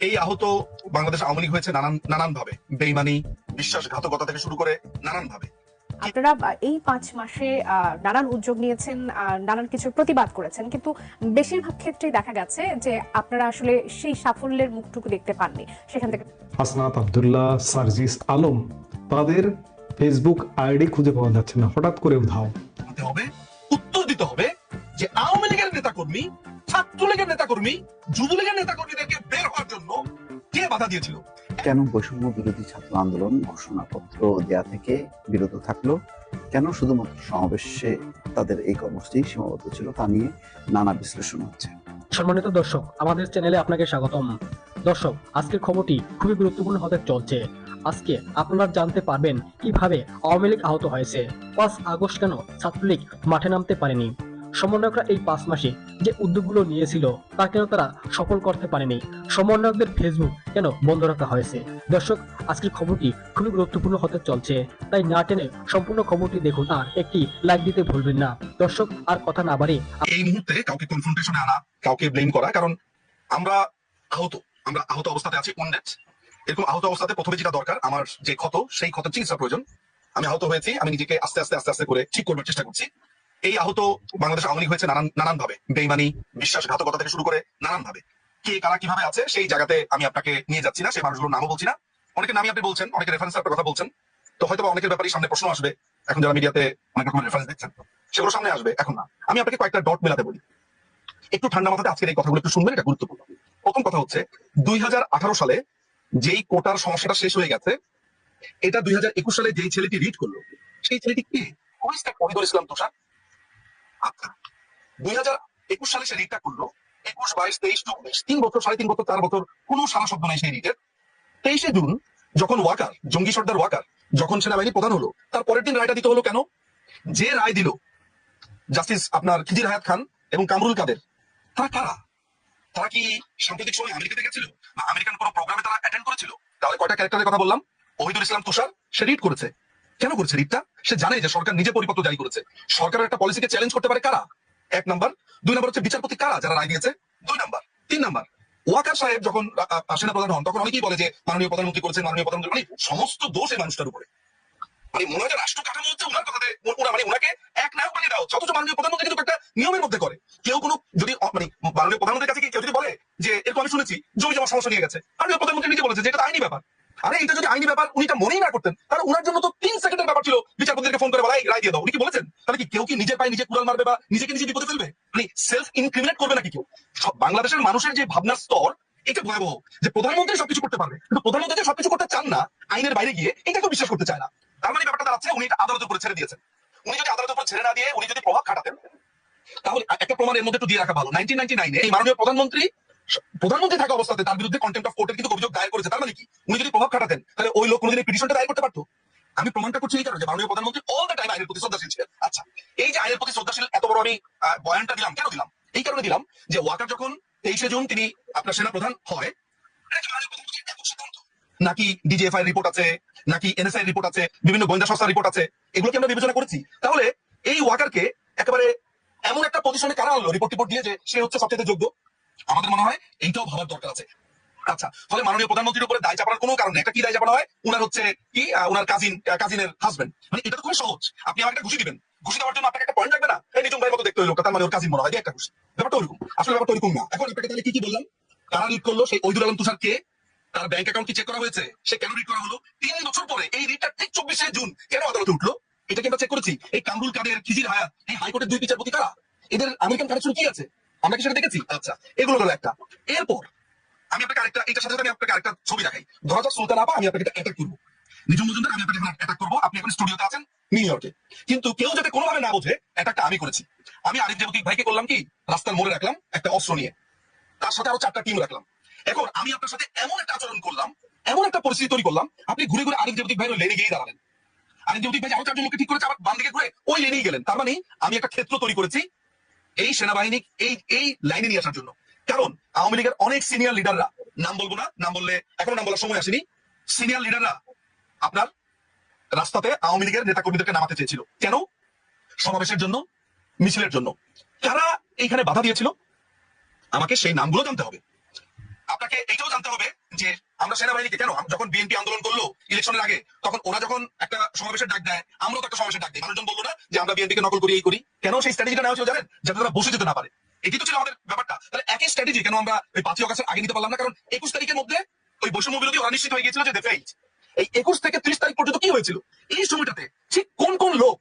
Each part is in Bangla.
এই আহত বাংলাদেশ আওয়ামী লীগ হয়েছে নানান নানান ভাবে বেইমানি বিশ্বাসঘাতকতা থেকে শুরু করে নানান ভাবে আপনারা এই পাঁচ মাসে নানান উদ্যোগ নিয়েছেন নানান কিছুর প্রতিবাদ করেছেন কিন্তু বেশিরভাগ ক্ষেত্রেই দেখা গেছে যে আপনারা আসলে সেই সাফল্যের মুখটুকু দেখতে পাননি। সেখান থেকে হাসনাত আবদুল্লাহ সার্জিস আলম তাদের ফেসবুক আইডি খুঁজে পাওয়া যাচ্ছে না। হঠাৎ করে উধাও। হবে উত্তর দিতে হবে যে আওয়ামী লীগের নেতাকর্মী ছাত্রলীগের নেতাকর্মী যুবলীগের নেতাকর্মীদেরকে বের হওয়ার জন্য কে বাধা দিয়েছিল? কেন বৈষম্য বিরোধী ছাত্র আন্দোলন ঘোষণাপত্র দেয়া থেকে বিরত থাকল? কেন শুধুমাত্র সমাবেশে তাদের এই কর্মসূচি সীমাবদ্ধ ছিল তা নিয়ে নানা বিশ্লেষণ হচ্ছে? সম্মানিত দর্শক আমাদের চ্যানেলে আপনাকে স্বাগতম। দর্শক আজকের খবরটি খুবই গুরুত্বপূর্ণ হতে চলছে। আজকে আপনারা জানতে পারবেন কীভাবে আওয়ামী লীগ আহত হয়েছে। পাঁচ আগস্ট কেন ছাত্রলীগ মাঠে নামতে পারেনি? সমন্বয়করা এই পাঁচ মাসে যে উদ্যোগগুলো নিয়েছিল, তা কেন তারা সফল করতে পারেনি? সমন্বয়কদের ফেসবুক কেন বন্ধ রাখা হয়েছে? দর্শক, আজকের খবরটি খুবই গুরুত্বপূর্ণ হতে চলছে, তাই না টেনে সম্পূর্ণ খবরটি দেখুন আর একটি লাইক দিতে ভুলবেন না। দর্শক, আর কথা না বাড়ি এই মুহূর্তে কাউকে কনফ্রন্টেশনে আনা, কাউকে ব্লেম করা, কারণ আমরা আহত আমরা আহত অবস্থাতে আছি উন্ডেড এরকম আহত অবস্থাতে প্রথমে যেটা দরকার, আমার যে ক্ষত, সেই ক্ষত চিকিৎসা প্রয়োজন। আমি আহত হয়েছি, আমি নিজেকে আস্তে আস্তে আস্তে আস্তে করে ঠিক করবার চেষ্টা করছি। এই আহত বাংলাদেশ আওয়ামী হয়েছে নানান নানান ভাবে বেইমানি, বিশ্বাসঘাতকতা থেকে শুরু করে নানান ভাবে কে কারা কীভাবে আছে, সেই জায়গাতে আমি আপনাকে নিয়ে যাচ্ছি না সেই মানুষগুলোর নামও বলছি না। অনেকের নামই আপনি বলছেন অনেকে রেফারেন্স আপনার কথা বলছেন। তো হয়তো অনেকের ব্যাপারে সামনে প্রশ্ন আসবে। এখন যারা মিডিয়াতে অনেক রকমের রেফারেন্স দিচ্ছেন সেগুলো সামনে আসবে, এখন না। আমি আপনাকে কয়েকটা ডট মেলাতে বলি। একটু ঠান্ডা মাথাতে আজকের এই কথাগুলো একটু শুনবেন, এটা গুরুত্বপূর্ণ। প্রথম কথা হচ্ছে, দুই হাজার আঠারো সালে যেই কোটার সমস্যাটা শেষ হয়ে গেছে, এটা দুই হাজার একুশ সালে যেই ছেলেটি রিড করল, সেই ছেলেটি কে? ইসলাম তুষার? দুই সালে সে রিডটা করল। একুশ, বাইশ, তেইশ, চব্বিশ, তিন বছর, সাড়ে তিন বছর, চার বছর, কোনো সারা শব্দ নেই সেই রিটের। তেইশে জুন, যখন ওয়াকার, জঙ্গি সর্দার ওয়াকার, যখন সেনাবাহিনী প্রধান হলো, তার পরের দিন রায়টা দিতে হলো কেন? যে রায় দিল, জাস্টিস আপনার খিজির হায়াত খান এবং কামরুল কাদের, তারা কারা? তারা কি সাম্প্রতিক সময় আমেরিকাতে গেছিল? আমেরিকান কোনো প্রোগ্রামে তারা অ্যাটেন্ড করেছিল? তাহলে কয়টা ক্যারেক্টারের কথা বললাম? ওহিদুল ইসলাম তুষার, সে রিড করেছে। কেন করেছে রিডটা সে জানে যে সরকার নিজে পরিপত্র জারি করেছে। সরকারের একটা পলিসিকে চ্যালেঞ্জ করতে পারে কারা? এক নাম্বার। দুই নাম্বার হচ্ছে বিচারপতি কারা? যারা রায় দিয়েছে। দুই নাম্বার। তিন নাম্বার। ওয়াকার সাহেব যখন আ, সেনাপ্রধান হন তখন অনেকেই বলে যে মাননীয় প্রধানমন্ত্রী করেছেন মাননীয় প্রধানমন্ত্রী মানে সমস্ত দোষ এই মানুষটার উপরে। মানে মনে হয় রাষ্ট্র কাঠামো হচ্ছে ওনার কথাতে ওরা মানে ওনাকে এক নায়ক বানিয়ে দেওয়া হচ্ছে। অথচ মাননীয় প্রধানমন্ত্রী কিন্তু একটা নিয়মের মধ্যে করে। কেউ কোনো যদি মানে মাননীয় প্রধানমন্ত্রীর কাছে কেউ যদি বলে যে এরকম আমি শুনেছি জমি জমা সমস্যা নিয়ে গেছে। মাননীয় প্রধানমন্ত্রী নিজে বলেছে যে এটা আইনি ব্যাপার। আরে, এটা যদি আইনি ব্যাপার, উনি মনেই না করতেন। তাহলে ওনার জন্য তো তিন সেকেন্ডের ব্যাপার ছিল। বিচারপতিকে ফোন করে বলা রায় দিয়ে দাও। উনি কি বলেছেন? তাহলে কি কেউ কি নিজের পায়ে নিজে কুড়াল মারবে বা নিজেকে নিজে বিপদে ফেলবে? মানে সেলফ ইনক্রিমিনেট করবে নাকি কেউ? সব বাংলাদেশের মানুষের যে ভাবনার স্তর, এটা ভয়াবহ যে প্রধানমন্ত্রী সবকিছু করতে পারবে। কিন্তু প্রধানমন্ত্রী যে সবকিছু করতে চান না, আইনের বাইরে গিয়ে এটা কেউ বিশ্বাস করতে চায় না। তার মানে ব্যাপারটা দাঁড়াচ্ছে, উনি এটা আদালতের উপরে ছেড়ে দিয়েছেন। উনি যদি আদালতের উপর ছেড়ে না দিয়ে উনি যদি প্রভাব খাটাতেন, তাহলে একটা প্রমাণ এর মধ্যে একটু দিয়ে রাখা ভালো। নাইনটিন নাইনটি নাইনে এই মাননীয় প্রধানমন্ত্রী প্রধানমন্ত্রী থাকা অবস্থাতে তার বিরুদ্ধে কন্টেম্প অফ কোর্টের কিন্তু অভিযোগ দায়ের করেছে। তার মানে কি? উনি যদি প্রভাব খাটাতেন, তাহলে ওই লোক কোনোদিন পিটিশনটা দায়ের করতে পারতো? আমি প্রমাণটা করছি এই কারণে মাননীয় প্রধানমন্ত্রী অল দ্য টাইম আইনের প্রতি শ্রদ্ধাশীল ছিলেন। আচ্ছা এই যে আইনের প্রতি শ্রদ্ধাশীল এত বড় আমি বয়ানটা দিলাম, কেন দিলাম? এই কারণে দিলাম যে ওয়াকার যখন তেইশে জুন তিনি আপনার সেনা প্রধান হয়? নাকি ডিজিএফআই রিপোর্ট আছে, নাকি এনএসআই রিপোর্ট আছে, বিভিন্ন গোয়েন্দা সংস্থার রিপোর্ট আছে, এগুলো কি আমরা বিবেচনা করেছি? তাহলে এই ওয়াকারকে একেবারে এমন একটা পজিশনে কারা আনলো? রিপোর্ট টিপোর্ট দিয়ে যে সে হচ্ছে সবচেয়ে যোগ্য। আমাদের মনে হয় এইটাও ভাবার দরকার আছে। আচ্ছা ফলে মাননীয় প্রধানমন্ত্রীর উপরে দায় চাপানোর কোনো কারণ একটা কি দায় চাপানো হয়? উনার হচ্ছে কি? উনার কাজিন কাজিনের হাজবেন্ড মানে এটা তো খুবই সহজ। আপনি আমাকে ঘুষি দিবেন। ঘুষি দেওয়ার জন্য আপনাকে একটা পয়েন্ট লাগবে না? এই নিজম ভাইয়ের মতো দেখতে লোকটা, তার মানে ওর কাজিন মনে হয়। একটা ঘুষি। ব্যাপারটা ওরকম আসলে ব্যাপারটা ওরকম না। এখন আপনাকে তাহলে কি কি বললাম? কারা রিড করল সেই ওইদুল আলম তুষার কে? তার ব্যাংক অ্যাকাউন্ট কি চেক করা হয়েছে? সে কেন রিড করা হলো? তিন বছর পরে এই রিডটা ঠিক চব্বিশে জুন কেন আদালতে উঠল? এটা কি আমরা চেক করেছি? এই কামরুল কাদের খিজির হায়াত, এই হাইকোর্টের দুই বিচারপতি কারা? এদের আমেরিকান কানেকশন কি আছে? আমরা কি সেটা দেখেছি? আচ্ছা এগুলো হলো একটা। এরপর, আমি আপনাকে আরেকটা, এটার সাথে আমি আপনাকে আরেকটা ছবি দেখাই। ধরা যাক সুলতান আপা, আমি আপনাকে অ্যাটাক করব। নিজম মজুমদার, আমি আপনাকে অ্যাটাক করব। আপনি এখন স্টুডিওতে আছেন নিউ ইয়র্কে কিন্তু কেউ যাতে কোনোভাবে না বোঝে অ্যাটাকটা আমি করেছি। আমি আরিফ জেবতিক ভাইকে করলাম কি? রাস্তার মোড়ে রাখলাম একটা অস্ত্র নিয়ে। তার সাথে আরও চারটা টিম রাখলাম। এখন আমি আপনার সাথে এমন একটা আচরণ করলাম, এমন একটা পরিস্থিতি তৈরি করলাম, আপনি ঘুরে ঘুরে আরিফ জেবতিক ভাইয়ের লেনে গিয়ে দাঁড়ালেন। আরিফ জেবতিক ভাই আরও চারজন লোককে ঠিক করেছে আবার বাম দিকে ঘুরে ওই লেনেই গেলেন। তার মানে আমি একটা ক্ষেত্র তৈরি করেছি এই সেনাবাহিনী এই এই লাইনে নিয়ে আসার জন্য। কারণ আওয়ামী লীগের অনেক সিনিয়র লিডাররা নাম বলব না, নাম বললে এখনও নাম বলার সময় আসেনি সিনিয়র লিডাররা আপনার রাস্তাতে আওয়ামী লীগের নেতা কর্মীদেরকে নামাতে চেয়েছিল। কেন? সমাবেশের জন্য, মিছিলের জন্য। কারা এইখানে বাধা দিয়েছিল? আমাকে সেই নামগুলো জানতে হবে। আপনাকে এটাও জানতে হবে যে আমরা সেনাবাহিনীকে, কেন? যখন বিএনপি আন্দোলন করল ইলেকশনের আগে, তখন ওরা যখন একটা সমাবেশের ডাক দেয়, আমরাও তো একটা সমাবেশের ডাক দিই। মানুষজন বলব না যে আমরা বিএনপিকে নকল করি, এই করি। কেন সেই স্ট্র্যাটেজিটা নেওয়া ছিল জানেন? যাতে তারা বসে যেতে না পারে। এটি তো ছিল আমাদের ব্যাপারটা। তাহলে একই স্ট্র্যাটেজি কেন আমরা ওই পাঁচই অগাস্টের আগে নিতে পারলাম না? কারণ একুশ তারিখের মধ্যে ওই বৈষম্য বিরোধী ওরা নিশ্চিত হয়ে গিয়েছিল যে দে ফেইট এই একুশ থেকে ত্রিশ তারিখ পর্যন্ত কি হয়েছিল? এই সময়টাতে ঠিক কোন কোন লোক,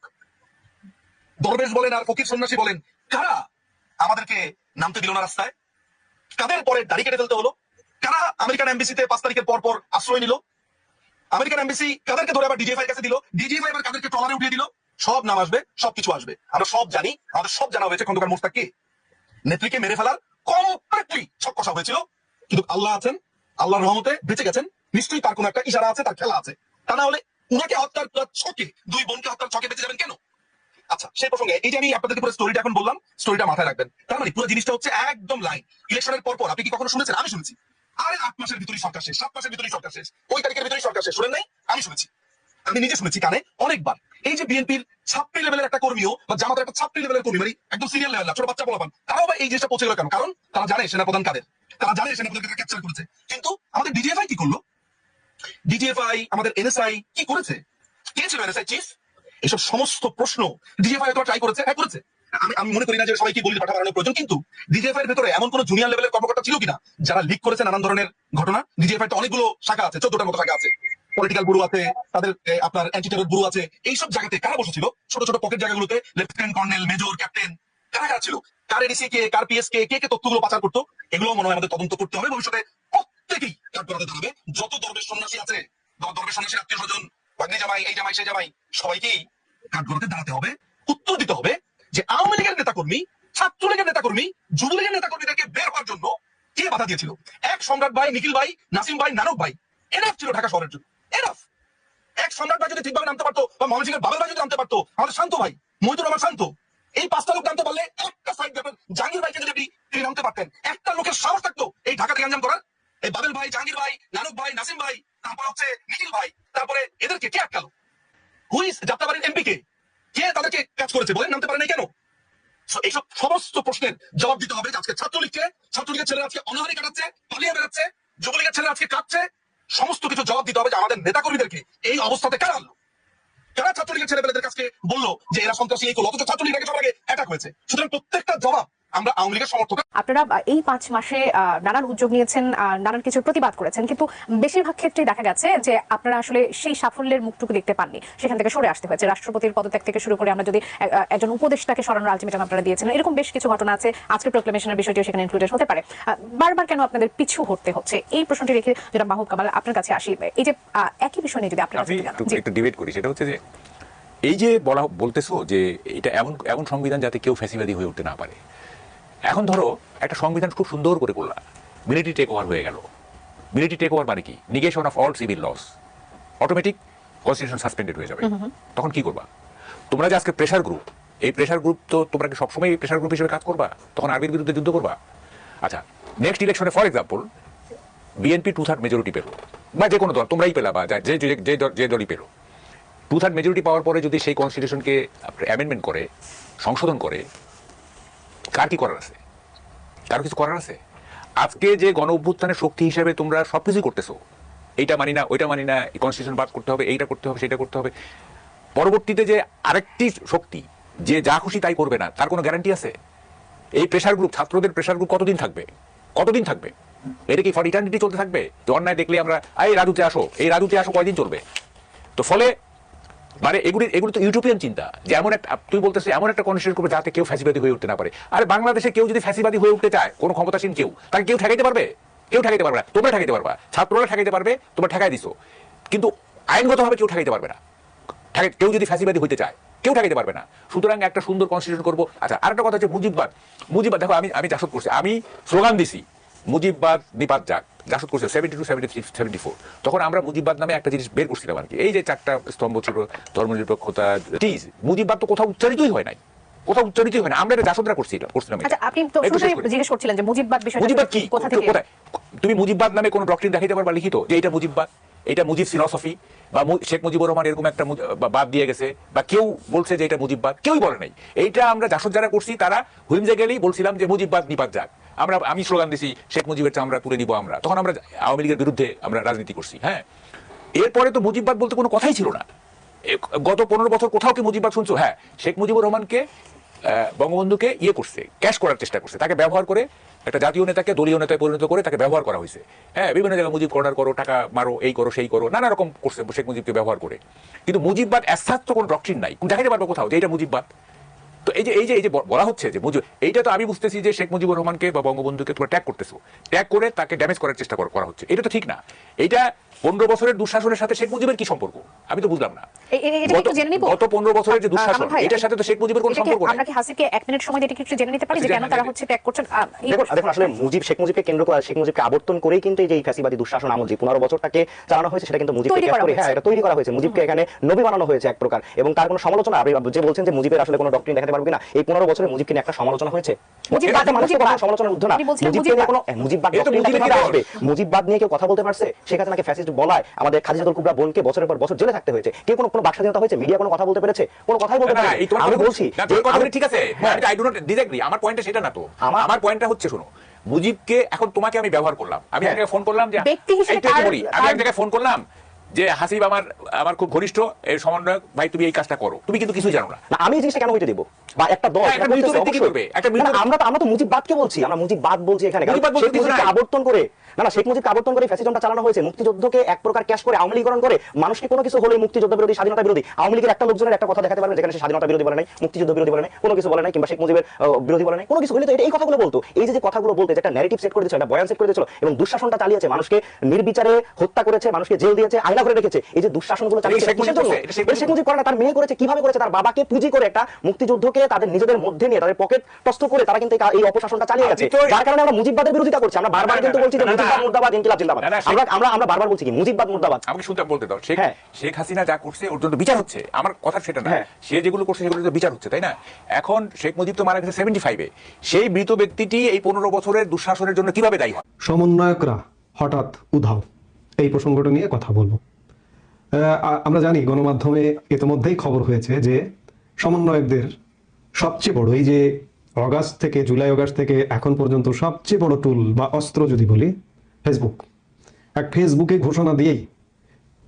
দরবেশ বলেন আর ফকির সন্ন্যাসী বলেন, কারা আমাদেরকে নামতে দিল না রাস্তায়? কাদের পরে দাড়ি কেটে ফেলতে হলো? কারা আমেরিকান এমবিসিতে পাঁচ তারিখের পর পর আশ্রয় নিল? আমেরিকান এমবিসি কাদেরকে ধরে আবার ডিজিএফআই কাছে দিল? ডিজিএফআই আবার কাদেরকে ট্রলারে উঠিয়ে দিল? সব নাম আসবে সবকিছু আসবে। আমরা সব জানি, আমাদের সব জানা হয়েছে খন্দকার মোস্তাক কে। নেত্রীকে মেরে ফেলার কমপ্লিটলি সব কষা হয়েছিল। কিন্তু আল্লাহ আছেন, আল্লাহর রহমতে বেঁচে গেছেন। নিশ্চয়ই তার কোনো একটা ইশারা আছে, তার খেলা আছে। তা না হলে উনাকে হত্যার ছকে, দুই বোনকে হত্যার ছকে বেঁচে যাবেন কেন? আচ্ছা সেই প্রসঙ্গে এই যে আমি আপনাদের পুরো স্টোরিটা এখন বললাম স্টোরিটা মাথায় রাখবেন। তার মানে পুরো জিনিসটা হচ্ছে একদম লাইন ইলেকশনের পর পর, আপনি কি কখনো শুনেছেন? আমি শুনেছি। আরে আট মাসের ভিতরেই সরকার শেষ, সাত মাসের ভিতরেই সরকার শেষ। ওই তারিখের ভিতরেই সরকার শেষ, শুনেন নাই? আমি শুনেছি। আমি নিজে শুনেছি কানে অনেকবার। এই যে বিএনপির ছাত্রী লেভেলের একটা কর্মীও বা জামাতের একটা ছাত্রী লেভেলের কর্মী মানে একদম সিনিয়র লেভেল ছোট বাচ্চা তারাও বা এই জিনিসটা পৌঁছে গেল কেন? কারণ তারা জানে সেনাপ্রধান কাদের। তারা জানে ক্যাপচার করেছে। কিন্তু আমাদের ডিজিএফআই কি করল? ডিজিএফআই আমাদের এনএসআই কি করেছে? কে ছিল এনএসআই চিফ এসব সমস্ত প্রশ্ন ডিজিএফআই হয়তো ট্রাই করেছে হ্যাঁ করেছে। আমি আমি মনে করি না যে সবাইকে বলি পাঠা বাড়ানোর প্রয়োজন, কিন্তু ডিজিএফআই এর ভেতরে এমন কোন জুনিয়র লেভেলের কর্মকর্তা ছিল কিনা? যারা লিক করেছে নানান ধরনের ঘটনা ডিজিএফআই তো অনেকগুলো শাখা আছে, চোদ্দটার মতো শাখা আছে। পলিটিক্যাল ব্যুরো আছে, তাদের আপনার অ্যান্টি টেরর ব্যুরো আছে। এইসব জায়গাতে কারা বসেছিল? ছোট ছোট পকেট জায়গাগুলোতে লেফটেন্যান্ট কর্নেল মেজর ক্যাপ্টেন কারা কারা ছিল? কার এডিসি কে কার পিএস কে কে কে তথ্যগুলো পাচার করতো? এগুলো মনে হয় আমাদের তদন্ত করতে হবে। ভবিষ্যতে প্রত্যেকেই কাঠগড়াতে দাঁড়াবে যত দরবেশ সন্ন্যাসী আছে দরবেশ সন্ন্যাসী আত্মীয় স্বজন বাগনি জামাই এই জামাই, সেই জামাই, সবাইকেই কাঠগড়াতে দাঁড়াতে হবে, উত্তর দিতে হবে। যে আওয়ামী লীগের নেতাকর্মী, ছাত্রলীগের নেতাকর্মী, যুবলীগের নেতাকর্মীদেরকে বের হওয়ার জন্য কে বাধা দিয়েছিল? এক সম্রাট ভাই, নিখিল ভাই, নাসিম ভাই, নানক ভাই। এনাফ ছিল ঢাকা শহরের জন্য। এনাফ এক সম্রাট ভাই যদি ঠিকভাবে নামতে পারতো বা ময়মনসিংহের বাবেল ভাই যদি নামতে পারতো আমাদের শান্ত ভাই, মহিদুর রহমান শান্ত। এই পাঁচটা লোক নামতে পারলে একটা সাইড ব্যাপার জাহাঙ্গীর ভাইকে যদি আপনি তিনি নামতে পারতেন, একটা লোকের সাহস থাকতো এই ঢাকা থেকে আঞ্জাম করার। এই বাবেল ভাই, জাহাঙ্গীর ভাই, নানক ভাই, নাসিম ভাই, তারপর হচ্ছে নিখিল ভাই, তারপরে এদেরকে কে আটকালো? হুইস যাত্রাবাড়ির এমপি কে? কে তাদেরকে কাজ করেছে বলেন? নামতে পারে নাই কেন? এইসব সমস্ত প্রশ্নের জবাব দিতে হবে আজকে ছাত্রলীগকে। ছাত্রলীগের ছেলেরা আজকে অনাহারে কাটাচ্ছে, পালিয়ে বেড়াচ্ছে, যুবলীগের ছেলেরা আজকে কাটছে সমস্ত কিছু জবাব দিতে হবে যে আমাদের নেতাকর্মীদেরকে এই অবস্থাতে কারা আনলো? কারা ছাত্রলীগের ছেলেপেলেদের কাছে বলল যে এরা সন্ত্রাসী, এই করল? অথচ ছাত্রলীগ সবার আগে অ্যাটাক হয়েছে। সুতরাং প্রত্যেকটা জবাব আমরা আওয়ামী লীগের সমর্থক। আপনারা এই পাঁচ মাসে নানান উদ্যোগ নিয়েছেন নানান কিছু প্রতিবাদ করেছেন কিন্তু বেশিরভাগ ক্ষেত্রেই দেখা গেছে যে আপনারা আসলে সেই সাফল্যের মুখটুকু দেখতে পাননি। সেখান থেকে সরে আসতে হয়েছে। রাষ্ট্রপতির পদত্যাগ থেকে শুরু করে আমরা যদি একজন উপদেষ্টাকে সরানোর আলটিমেটাম আপনারা দিয়েছেন এরকম বেশ কিছু ঘটনা আছে। আজকে প্রোক্লেমেশনের বিষয়টিও সেখানে ইনক্লুডেড হতে পারে। বারবার কেন আপনাদের পিছু হতে হচ্ছে? এই প্রশ্নটি রেখে যেটা মাহবুব কামাল আপনার কাছে আসি। এই যে আহ, একই বিষয় নিয়ে যদি আপনার। একটু ডিবেট করি। সেটা হচ্ছে যে এই যে বলা বলতেছো যে এটা এমন এমন সংবিধান যাতে কেউ ফ্যাসিবাদী হয়ে উঠতে না পারে। এখন ধরো, একটা সংবিধান খুব সুন্দর করে করলা মিলিটারি টেক ওভার হয়ে গেল। মিলিটারি টেক ওভার মানে কি? Negation of all civil laws automatic constitution suspended হয়ে যাবে। তখন কি করবা? তোমরা যে আজকে প্রেশার গ্রুপ এই প্রেশার গ্রুপ তো তোমরা কি সবসময় প্রেশার গ্রুপ হিসেবে কাজ করবা? তখন আর্মির বিরুদ্ধে যুদ্ধ করবা? আচ্ছা নেক্সট ইলেকশনে for example BNP two third majority পেল, বা যে কোনো দল, তোমরাই পেলা বা যে যে- যে দল- যে দলই পেল। টু থার্ড মেজরিটি পাওয়ার পরে যদি সেই কনস্টিটিউশনকে অ্যামেন্ডমেন্ট করে, সংশোধন করে কার কি করার আছে? কার কিছু করার আছে? আজকে যে গণ অভ্যুত্থানের শক্তি হিসাবে তোমরা সব কিছুই করতেছো, এইটা মানি না, ওইটা মানি না কনস্টিটিউশন বাদ করতে হবে, এইটা করতে হবে, সেটা করতে হবে। পরবর্তীতে যে আরেকটি শক্তি, যে যা খুশি তাই করবে না, তার কোনো গ্যারান্টি আছে? এই প্রেশার গ্রুপ ছাত্রদের প্রেশার গ্রুপ কতদিন থাকবে? কতদিন থাকবে? এটা কি ফর ইটার্নিটি চলতে থাকবে? যে অন্যায় দেখলে আমরা, এই রাজুতে আসো, এই রাজুতে আসো, কয়দিন চলবে? তো ফলে মানে এগুলি এগুলো তো ইউটোপিয়ান চিন্তা। যে এমন একটা তুই বলতেছিস, এমন একটা কনস্টিটিউশন করবে যাতে কেউ ফ্যাসিবাদী হয়ে উঠতে না পারে। আর বাংলাদেশে কেউ যদি ফ্যাসিবাদী হয়ে উঠতে চায়, কোনো ক্ষমতাসীন কেউ, তাকে কেউ ঠেকাইতে পারবে? কেউ ঠেকাইতে পারবে না। তোমরা ঠেকাইতে পারবা। ছাত্ররা ঠেকাইতে পারবে, তোমরা ঠেকাই দিছো। কিন্তু আইনগতভাবে কেউ ঠেকাইতে পারবে না। কেউ যদি ফ্যাসিবাদী হইতে চায়, কেউ ঠেকাইতে পারবে না। সুতরাং একটা সুন্দর কনস্টিটিউশন করব। আচ্ছা আরেকটা কথা হচ্ছে মুজিববাদ। মুজিববাদ দেখো, আমি আমি জাসদ করছি। আমি স্লোগান দিছি। মুজিববাদ নিপাত যাক জাসদ করছে seventy two seventy seventy four তখন আমরা মুজিববাদ নামে একটা জিনিস বের করছিলাম আর কি। এই যে চারটা স্তম্ভ ছিল ধর্মনিরপেক্ষতা টিজ মুজিববাদ তো কোথাও উচ্চারিতই হয় নাই। কোথাও উচ্চারিতই হয় না আমরা এটা জাসদরা করছি এটা করছিলাম আচ্ছা আপনি তো। জিজ্ঞেস করছিলেন যে মুজিববাদ বিষয়টা মুজিববাদ কি? কোথা থেকে কোথায়? তুমি মুজিববাদ নামে কোন ডক্টরিন দেখাইতে পারবা লিখিত? যে এটা মুজিববাদ এটা মুজিব ফিলসফি বা শেখ মুজিবুর রহমান এরকম একটা বাদ দিয়ে গেছে বা কেউ বলছে যে এটা মুজিববাদ কেউই বলে নাই। এইটা আমরা জাসদ যারা করছি তারা হুইমজে গেলেই বলছিলাম যে মুজিববাদ নিপাত যাক। আমরা, আমি স্লোগান দিছি, শেখ মুজিবের চামড়া তুলে নিব আমরা। তখন আমরা আওয়ামী লীগের বিরুদ্ধে আমরা রাজনীতি করছি হ্যাঁ? এরপরে তো মুজিববাদ বলতে কোনো কথাই ছিল না। গত পনেরো বছর কোথাও কি মুজিববাদ শুনছো? হ্যাঁ শেখ মুজিবুর রহমানকে বঙ্গবন্ধুকে ইয়ে করছে, ক্যাশ করার চেষ্টা করছে। তাকে ব্যবহার করে একটা জাতীয় নেতাকে দলীয় নেতায় পরিণত করে তাকে ব্যবহার করা হয়েছে। হ্যাঁ বিভিন্ন জায়গায় মুজিব কর্নার করো, টাকা মারো, এই করো, সেই করো, নানা রকম করছে শেখ মুজিবকে ব্যবহার করে। কিন্তু মুজিববাদ অ্যাসাত তো কোনো ডক্টরিন নাই। দেখাতে পারব কোথাও যে এটা মুজিববাদ। তো এই যে এই যে এই যে বলা হচ্ছে যে মুজিব এইটা তো আমি বুঝতেছি যে শেখ মুজিবুর রহমানকে বা বঙ্গবন্ধুকে তোমরা ট্যাগ করতেছো। ট্যাগ করে তাকে ড্যামেজ করার চেষ্টা করা হচ্ছে। এটা তো ঠিক না। এটা পনেরো বছরের দুঃশাসনের সাথে শেখ মুজিবের কি সম্পর্ক? আমি তো বুঝলাম না। গত- জেনে নিব? গত পনেরো বছরের যে দুঃশাসন এটার সাথে তো শেখ মুজিবের কোনো সম্পর্ক আমরা কি হাসিকে এক মিনিট সময় দিয়ে একটু জেনে নিতে পারি যে কেন তারা হচ্ছে ট্যাগ করছেন? দেখুন দেখুন আসলে মুজিব শেখ মুজিবকে কেন্দ্র করে শেখ মুজিবকে আবর্তন করেই কিন্তু এই যে ফ্যাসিবাদী দুঃশাসন আমল যে পনেরো বছরটাকে চালানো হয়েছে সেটা কিন্তু মুজিবকে করে হ্যাঁ এটা তৈরি করা হয়েছে। মুজিবকে এখানে নবী বানানো হয়েছে এক প্রকার। এবং তার কোনো সমালোচনা আপনি যে বলছেন যে মুজিবের আসলে কোনো ডক্টরিন দেখাতে পারব কিনা এই পনেরো বছরে মুজিবকে নিয়ে একটা সমালোচনা হয়েছে? মুজিববাদ, নিয়ে হ্যাঁ, কেউ কথা বলতে পারছে? শেখ হাসিনাকে ফ্যাসিস্ট বলায়। আমাদের খাদিজাতুল কুবরা বোনকে বছরের পর বছর জেলে থাকতে হয়েছে। কেউ কোনো কোনো বাক হয়েছে? মিডিয়া কোনো কথা বলতে পেরেছে? কোনো কথাই বলতে পারে আমি বলছি ঠিক আছে। হ্যাঁ। আই ডু নট ডিসএগ্রি আমার পয়েন্টটা সেটা না তো। আমার- পয়েন্টটা হচ্ছে শোনো মুজিবকে এখন তোমাকে আমি ব্যবহার করলাম। আমি এক হ্যাঁ। ফোন করলাম যে ব্যক্তি হিসেবে আমি এক জায়গায় ফোন করলাম যে হাসিব আমার আমার খুব ঘনিষ্ঠ এর সমন্বয়ক ভাই তুমি এই কাজটা করো। তুমি কিন্তু কিছু জানো না। আমি এই জিনিসটা কেন হইতে দেবো? বা একটা দল আমরা তো আমরা তো মুজিববাদকে বলছি আমরা মুজিববাদ বলছি এখানে। আবর্তন করে না না শেখ মুজিবকে আবর্তন করে ফ্যাসিজমটা চালানো হয়েছে মুক্তিযুদ্ধকে এক প্রকার ক্যাশ করে আওয়ামী লীগকরণ করে মানুষকে কোনো কিছু হলে মুক্তিযুদ্ধ বিরোধী স্বাধীনতা বিরোধী আওয়ামী লীগের একটা লোকজনের একটা কথা দেখাতে পারবেন যেখানে সে স্বাধীনতা বিরোধী বলে নাই মুক্তিযুদ্ধ বিরোধী বলে নাই কোনো কিছু বলে নাই কিংবা শেখ মুজিবের বিরোধী বলে নাই কোনো কিছু হলে তো এই কথাগুলো বলতো। এই যে যে কথাগুলো বলতে যে একটা ন্যারেটিভ সেট করে দিয়েছিল একটা বয়ান সেট করে দিয়েছিল এবং দুঃশাসনটা চালিয়েছে মানুষকে নির্বিচারে হত্যা করেছে মানুষকে জেল দিয়েছে আয়না করে রেখেছে। এই যে দুঃশাসনগুলো চালিয়েছে শেখ মুজিব কিসের জন্য? শেখ মুজিব করে না তার মেয়ে করেছে কীভাবে করেছে? তার বাবাকে পুঁজি করে একটা মুক্তিযুদ্ধকে তাদের নিজেদের মধ্যে নিয়ে তাদের পকেট প্রস্ত করে তারা কিন্তু এই অপশাসনটা চালিয়ে গেছে। যার কারণে আমরা মুজিববাদের বিরোধিতা করছি। আমরা বারবার কিন্তু বলছি যে মুজিববাদ মুর্দাবাদ ইনকিলাব জিন্দাবাদ। আমরা আমরা আমরা বারবার বলছি কি মুজিববাদ মুর্দাবাদ। আমাকে শুনতে বলতে দাও। শেখ হ্যাঁ। শেখ হাসিনা যা করছে ওর জন্য বিচার হচ্ছে। আমার কথা সেটা না। হ্যাঁ। সে যেগুলো করছে সেগুলো বিচার হচ্ছে তাই না? এখন শেখ মুজিব তো মারা গেছে সেভেন্টি ফাইভে সেই মৃত ব্যক্তিটি এই পনেরো বছরের দুঃশাসনের জন্য কীভাবে দায়ী হয়? সমন্বয়করা হঠাৎ উধাও। এই প্রসঙ্গটা নিয়ে কথা বলব। আমরা জানি গণমাধ্যমে ইতিমধ্যেই খবর হয়েছে যে সমন্বয়কদের সবচেয়ে বড়, এই যে অগাস্ট থেকে, জুলাই অগাস্ট থেকে এখন পর্যন্ত সবচেয়ে বড় টুল বা অস্ত্র যদি বলি ফেসবুক এক ফেসবুকে ঘোষণা দিয়েই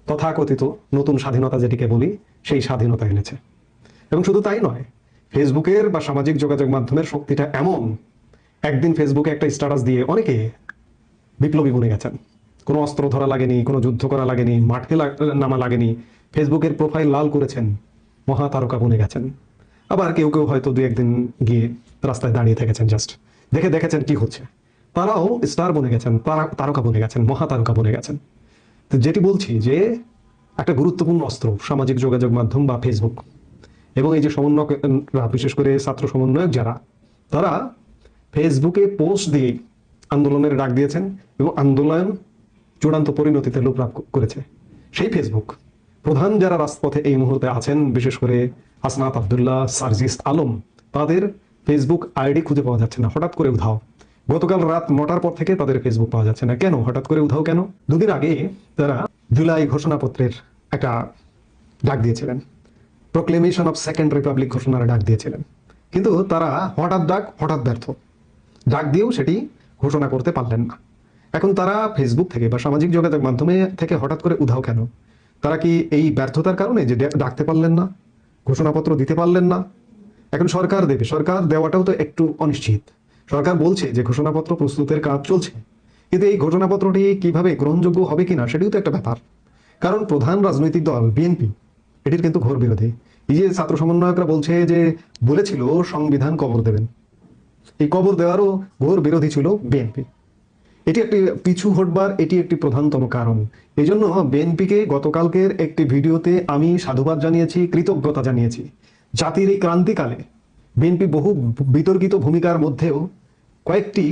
তথাকথিত নতুন স্বাধীনতা যেটিকে বলি, সেই স্বাধীনতা এনেছে। এবং শুধু তাই নয় ফেসবুকের বা সামাজিক যোগাযোগ মাধ্যমের শক্তিটা এমন, একদিন ফেসবুকে একটা স্ট্যাটাস দিয়ে অনেকে বিপ্লবী বনে গেছেন। কোনো অস্ত্র ধরা লাগেনি, কোনো যুদ্ধ করা লাগেনি, মাঠে নামা লাগেনি। ফেসবুকের প্রোফাইল লাল করেছেন, মহাতারকা বনে গেছেন। আবার কেউ কেউ হয়তো দু একদিন গিয়ে রাস্তায় দাঁড়িয়ে থেকেছেন জাস্ট দেখে দেখেছেন কি হচ্ছে। তারাও স্টার বনে গেছেন, তারা- তারকা বনে গেছেন, মহাতারকা বনে গেছেন। তো যেটি বলছি যে, একটা গুরুত্বপূর্ণ অস্ত্র, সামাজিক যোগাযোগ মাধ্যম বা ফেসবুক এবং এই যে সমন্বয়করা, বিশেষ করে ছাত্র সমন্বয়ক যারা, তারা ফেসবুকে পোস্ট দিয়ে আন্দোলনের ডাক দিয়েছেন এবং আন্দোলন চূড়ান্ত পরিণতিতে লোপ লাভ করেছে। সেই ফেসবুক প্রধান যারা রাজপথে এই মুহূর্তে আছেন, বিশেষ করে হাসনাত আবদুল্লাহ, সার্জিস আলম, তাদের ফেসবুক আইডি খুঁজে পাওয়া যাচ্ছে না। হঠাৎ করে উধাও। গতকাল রাত নটার পর থেকে তাদের ফেসবুক পাওয়া যাচ্ছে না। কেন? হঠাৎ করে উধাও কেন? দুদিন আগে তারা জুলাই ঘোষণাপত্রের একটা ডাক দিয়েছিলেন। প্রোক্লেমেশন অফ সেকেন্ড রিপাবলিক ঘোষণার ডাক দিয়েছিলেন। কিন্তু তারা হঠাৎ ডাক, হঠাৎ ব্যর্থ। ডাক দিয়েও সেটি ঘোষণা করতে পারলেন না। এখন তারা ফেসবুক থেকে বা সামাজিক যোগাযোগ মাধ্যমে থেকে হঠাৎ করে উধাও কেন? তারা কি এই ব্যর্থতার কারণে যে ডাকতে পারলেন না, ঘোষণাপত্র দিতে পারলেন না? এখন সরকার দেবে, সরকার দেওয়াটাও তো একটু অনিশ্চিত। সরকার বলছে যে ঘোষণাপত্র প্রস্তুতের কাজ চলছে। কিন্তু এই ঘোষণাপত্রটি কীভাবে গ্রহণযোগ্য হবে কিনা সেটিও তো একটা ব্যাপার। কারণ প্রধান রাজনৈতিক দল বিএনপি এটির কিন্তু ঘোর বিরোধী। এই যে ছাত্র সমন্বয়করা বলছে যে বলেছিল সংবিধান কবর দেবেন। এই কবর দেওয়ারও ঘোর বিরোধী ছিল বিএনপি এটি একটি পিছু হটবার, এটি একটি প্রধানতম কারণ। এই জন্য বিএনপিকে গতকালকের একটি ভিডিওতে আমি সাধুবাদ জানিয়েছি, কৃতজ্ঞতা জানিয়েছি। জাতির এই ক্রান্তিকালে বিএনপি বহু বিতর্কিত ভূমিকার মধ্যেও কয়েকটি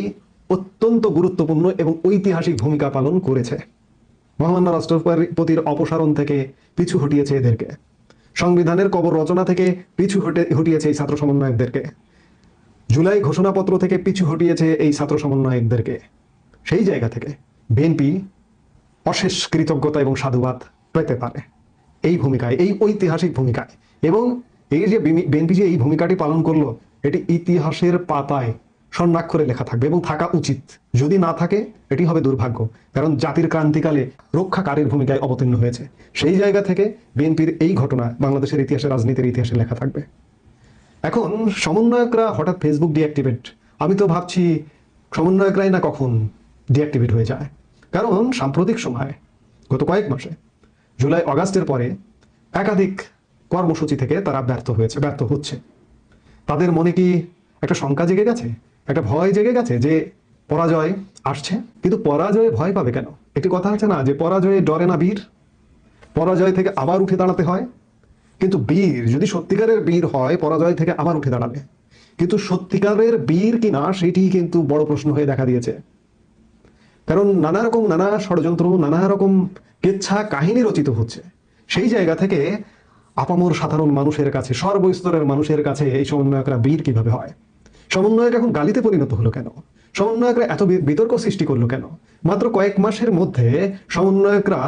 অত্যন্ত গুরুত্বপূর্ণ এবং ঐতিহাসিক ভূমিকা পালন করেছে। মহামান্য রাষ্ট্রপতির অপসারণ থেকে পিছু হটিয়েছে এদেরকে। সংবিধানের কবর রচনা থেকে পিছু হটে, হটিয়েছে এই ছাত্র সমন্বয়কদেরকে। জুলাই ঘোষণাপত্র থেকে পিছু হটিয়েছে এই ছাত্র সমন্বয়কদেরকে। সেই জায়গা থেকে বিএনপি অশেষ কৃতজ্ঞতা এবং সাধুবাদ পেতে পারে। এই ভূমিকায়, এই ঐতিহাসিক ভূমিকায়। এবং এই যে বিএনপি যে এই ভূমিকাটি পালন করল, এটি ইতিহাসের পাতায় স্বর্ণাক্ষরে লেখা থাকবে এবং থাকা উচিত। যদি না থাকে, এটি হবে দুর্ভাগ্য, কারণ জাতির ক্রান্তিকালে রক্ষাকারীর ভূমিকায় অবতীর্ণ হয়েছে। সেই জায়গা থেকে বিএনপির এই ঘটনা বাংলাদেশের ইতিহাসে, রাজনীতির ইতিহাসে লেখা থাকবে। এখন সমন্বয়করা হঠাৎ ফেসবুক ডিঅ্যাক্টিভেট আমি তো ভাবছি, সমন্বয়করাই না কখন? ডিঅ্যাক্টিভেট হয়ে যায়। কারণ সাম্প্রতিক সময়, গত কয়েক মাসে, জুলাই, অগাস্টের পরে একাধিক কর্মসূচি থেকে তারা ব্যর্থ হয়েছে, ব্যর্থ হচ্ছে। তাদের মনে কি একটা শঙ্কা জেগে গেছে? একটা ভয় জেগে গেছে যে পরাজয় আসছে? কিন্তু পরাজয়ে ভয় পাবে কেন? একটি কথা আছে না যে পরাজয়ে ডরে না বীর? পরাজয় থেকে আবার উঠে দাঁড়াতে হয়? কিন্তু বীর, যদি সত্যিকারের বীর হয়, পরাজয় থেকে আবার উঠে দাঁড়াবে। কিন্তু সত্যিকারের বীর কিনা সেটি কিন্তু বড় প্রশ্ন হয়ে দেখা দিয়েছে। কারণ নানা রকম, নানা ষড়যন্ত্র, নানা রকম কেচ্ছা, কাহিনী রচিত হচ্ছে। সেই জায়গা থেকে আপামর সাধারণ মানুষের কাছে, সর্বস্তরের মানুষের কাছে এই সমন্বয়করা বীর কীভাবে হয়? সমন্বয়ক এখন গালিতে পরিণত হলো কেন? সমন্বয়করা এত বিতর্ক সৃষ্টি করল কেন? মাত্র কয়েক মাসের মধ্যে সমন্বয়করা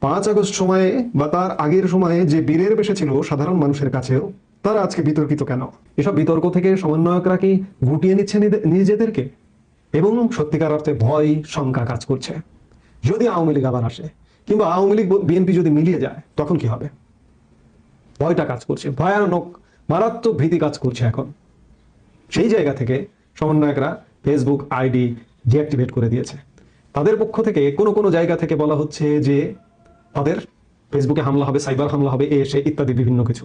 পাঁচ আগস্ট সময়ে বা তার আগের সময়ে যে বীরের বেশে ছিল সাধারণ মানুষের কাছেও, তারা আজকে বিতর্কিত কেন? এসব বিতর্ক থেকে সমন্বয়করা কি গুটিয়ে নিচ্ছে নিজেদেরকে? এবং সত্যিকার অর্থে ভয়, শঙ্কা কাজ করছে। যদি আওয়ামী লীগ আবার আসে, কিংবা আওয়ামী লীগ বিএনপি যদি মিলিয়ে যায়, তখন কি হবে? ভয়টা কাজ করছে, ভয়ানক, মারাত্মক ভীতি কাজ করছে এখন। সেই জায়গা থেকে সমন্বয়করা ফেসবুক আইডি ডিঅ্যাক্টিভেট করে দিয়েছে। তাদের পক্ষ থেকে কোনো কোনো জায়গা থেকে বলা হচ্ছে যে, তাদের ফেসবুকে হামলা হবে, সাইবার হামলা হবে, এ সে ইত্যাদি বিভিন্ন কিছু।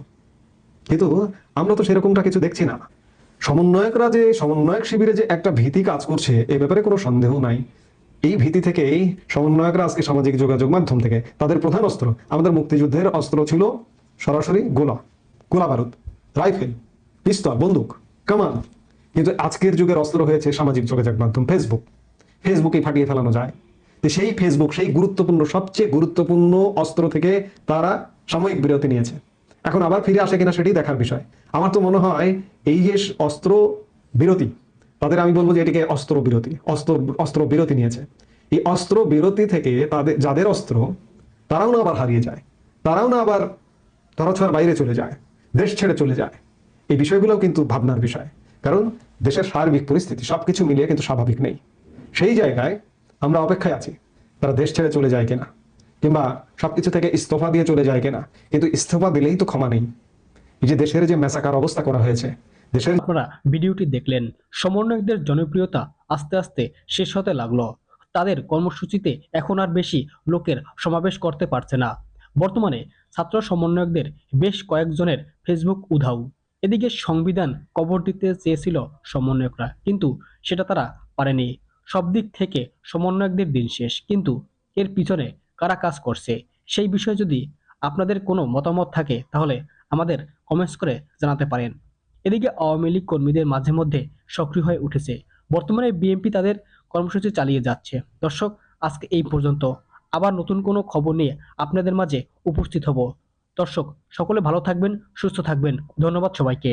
কিন্তু আমরা তো সেরকমটা কিছু দেখছি না। সমন্বয়করা যে, সমন্বয়ক শিবিরে যে একটা ভীতি কাজ করছে, এ ব্যাপারে কোনো সন্দেহ নাই। এই ভীতি থেকেই সমন্বয়করা আজকে সামাজিক যোগাযোগ মাধ্যম থেকে তাদের প্রধান অস্ত্র, আমাদের মুক্তিযুদ্ধের অস্ত্র ছিল সরাসরি গোলা গোলা বারুদ, রাইফেল, পিস্তল, বন্দুক, কামান। কিন্তু আজকের যুগের অস্ত্র হয়েছে সামাজিক যোগাযোগ মাধ্যম ফেসবুক। ফেসবুকে ফাটিয়ে ফেলানো যায়। তো সেই ফেসবুক সেই গুরুত্বপূর্ণ, সবচেয়ে গুরুত্বপূর্ণ অস্ত্র থেকে তারা সাময়িক বিরতি নিয়েছে। এখন আবার ফিরে আসে কিনা সেটাই দেখার বিষয়। আমার তো মনে হয় এই যে অস্ত্র বিরতি, তাদের আমি বলব যে এটিকে অস্ত্র বিরতি, অস্ত্র অস্ত্র বিরতি নিয়েছে। এই অস্ত্র বিরতি থেকে তাদের, যাদের অস্ত্র, তারাও না আবার হারিয়ে যায়। তারাও না আবার ধরাছোঁয়ার বাইরে চলে যায়, দেশ ছেড়ে চলে যায়। এই বিষয়গুলোও কিন্তু ভাবনার বিষয়। কারণ দেশের সার্বিক পরিস্থিতি সবকিছু মিলিয়ে কিন্তু স্বাভাবিক নেই। সেই জায়গায় আমরা অপেক্ষায় আছি, তারা দেশ ছেড়ে চলে যায় কিনা। কিংবা সবকিছু থেকে ইস্তফা দিয়ে চলে যায় কিনা। কিন্তু ইস্তফা দিলেই তো ক্ষমা নেই। এই যে দেশের যে মেসাকার অবস্থা করা হয়েছে, দেশের আপনারা ভিডিওটি দেখলেন, সমন্বয়কদের জনপ্রিয়তা আস্তে আস্তে শেষ হতে লাগল। তাদের কর্মসূচিতে এখন আর বেশি লোকের সমাবেশ করতে পারছে না। বর্তমানে ছাত্র সমন্বয়কদের বেশ কয়েকজনের ফেসবুক উধাও। এদিকে সংবিধান কবর দিতে চেয়েছিল সমন্বয়করা, কিন্তু সেটা তারা পারেনি। সব দিক থেকে সমন্বয়কদের দিন শেষ, কিন্তু এর পিছনে কারা কাজ করছে, সেই বিষয়ে যদি আপনাদের কোনো মতামত থাকে, তাহলে আমাদের কমেন্টস করে জানাতে পারেন। এদিকে আওয়ামী লীগ কর্মীদের মাঝে মধ্যে সক্রিয় হয়ে উঠেছে। বর্তমানে বিএনপি তাদের কর্মসূচি চালিয়ে যাচ্ছে। দর্শক, আজকে এই পর্যন্ত। আবার নতুন কোনো খবর নিয়ে আপনাদের মাঝে উপস্থিত হব। দর্শক, সকলে ভালো থাকবেন, সুস্থ থাকবেন। ধন্যবাদ সবাইকে।